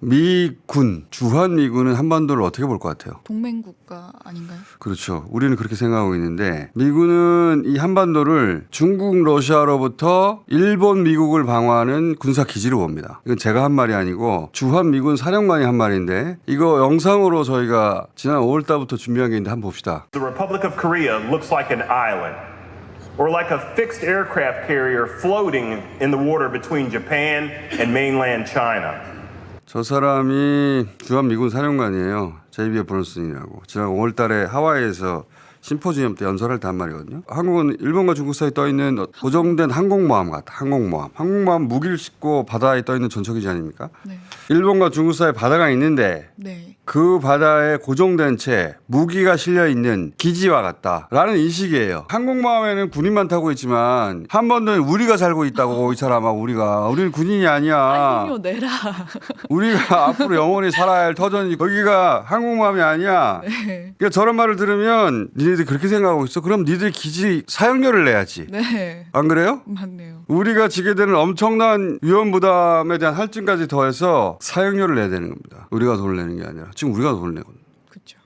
미군, 주한 미군은 한반도를 어떻게 볼 것 같아요? 동맹국가 아닌가요? 그렇죠. 우리는 그렇게 생각하고 있는데 미군은 이 한반도를 중국, 러시아로부터 일본, 미국을 방어하는 군사 기지로 봅니다. 이건 제가 한 말이 아니고 주한 미군 사령관이 한 말인데 이거 영상으로 저희가 지난 5월 달부터 준비한 게 있는데 한번 봅시다. The Republic of Korea looks like an island, or like a fixed aircraft carrier floating in the water between Japan and mainland China. 저 사람이 주한 미군 사령관이에요. 제이비어 브론슨이라고. 지난 5월 달에 하와이에서 심포지엄 때 연설할 때한 말이거든요. 한국은 일본과 중국 사이에 떠 있는 고정된 항공모함 같아. 항공모함. 항공모함 무기를 싣고 바다에 떠 있는 전초기지 아닙니까? 네. 일본과 중국 사이에 바다가 있는데 네. 그 바다에 고정된 채 무기가 실려 있는 기지와 같다라는 인식이에요. 항공모함에는 군인만 타고 있지만 한 번도 우리가 살고 있다고 이 사람아 우리가 우리는 군인이 아니야. 아니요 내라. 우리가 앞으로 영원히 살아야 할 터전이 거기가 항공모함이 아니야. 네. 그러니까 저런 말을 들으면 니네들 그렇게 생각하고 있어. 그럼 니들 기지 사용료를 내야지. 네. 안 그래요? 맞네요. 우리가 지게 되는 엄청난 위험 부담에 대한 할증까지 더해서 사용료를 내야 되는 겁니다. 우리가 돈을 내는 게 아니라 지금 우리가 돈을 내거든.